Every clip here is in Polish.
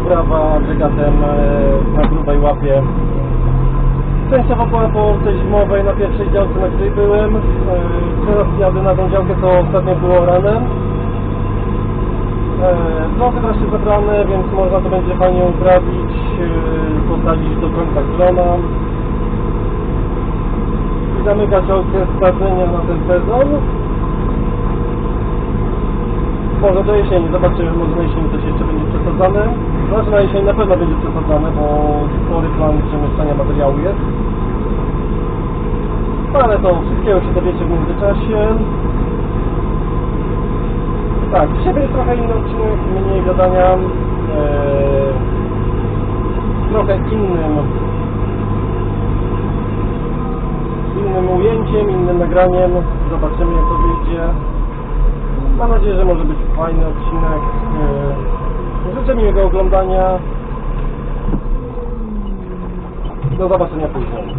uprawa agregatem e, na grubej łapie. Częściowo była po tej zimowej na pierwszej działce, na której byłem. E, Teraz jadę na tą działkę, co ostatnio było ranem. E, Pląty wreszcie zebrane, więc można to będzie fajnie uprawić, e, posadzić do końca grona i zamykać okres sadzenia na ten sezon. Może do jesieni, zobaczymy, może na jesieni coś jeszcze będzie przesadzane. Znaczy na jesieni na pewno będzie przesadzane, bo spory plan przemieszczania materiału jest. Ale to wszystkiego się dowiecie w międzyczasie. Tak, dzisiaj będzie trochę inny odcinek, mniej gadania. Eee, trochę innym innym ujęciem, innym nagraniem. Zobaczymy jak to wyjdzie. Mam nadzieję, że może być fajny odcinek. Eee, Życzę miłego oglądania. Do zobaczenia później.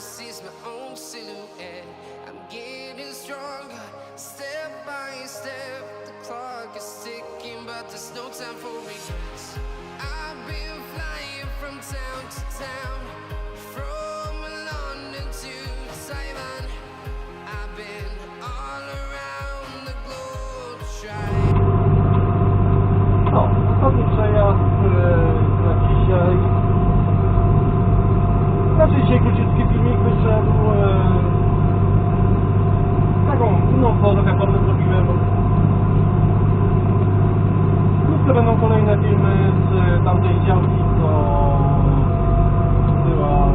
sees my own tamtej działki, co była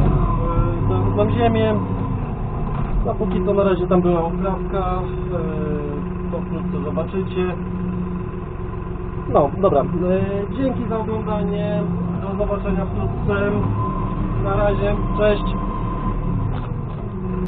e, do- ziemię. A póki co na razie tam była oprawka. E, to wkrótce zobaczycie. No, dobra. E, dzięki za oglądanie. Do zobaczenia wkrótce. Na razie. Cześć.